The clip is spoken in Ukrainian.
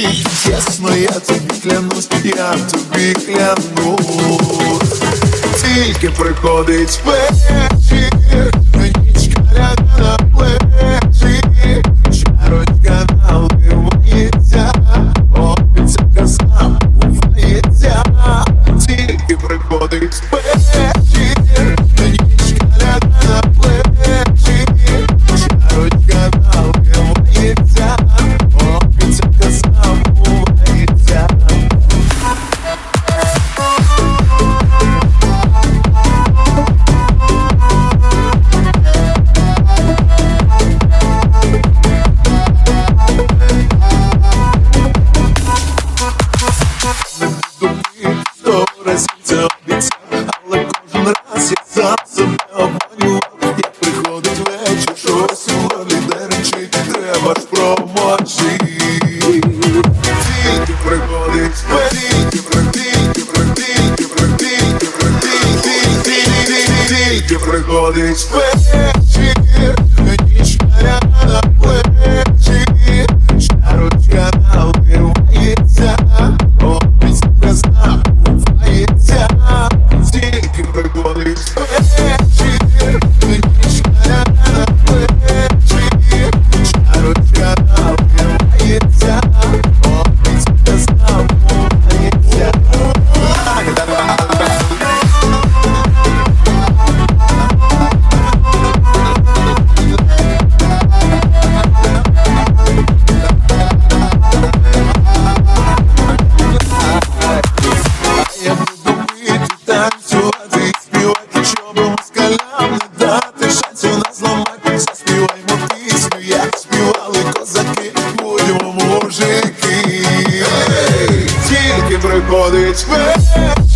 любви Честно, ну, я тобі клянусь, я тобі клянусь. Тільки приходить вечір обманював, як приходить вечір, щось у лові треба ж. Тільки приходить, тільки практики, практики, практики, практики, тільки, тільки приходить вечір, ніч ряда вечір, шарочка. it's better.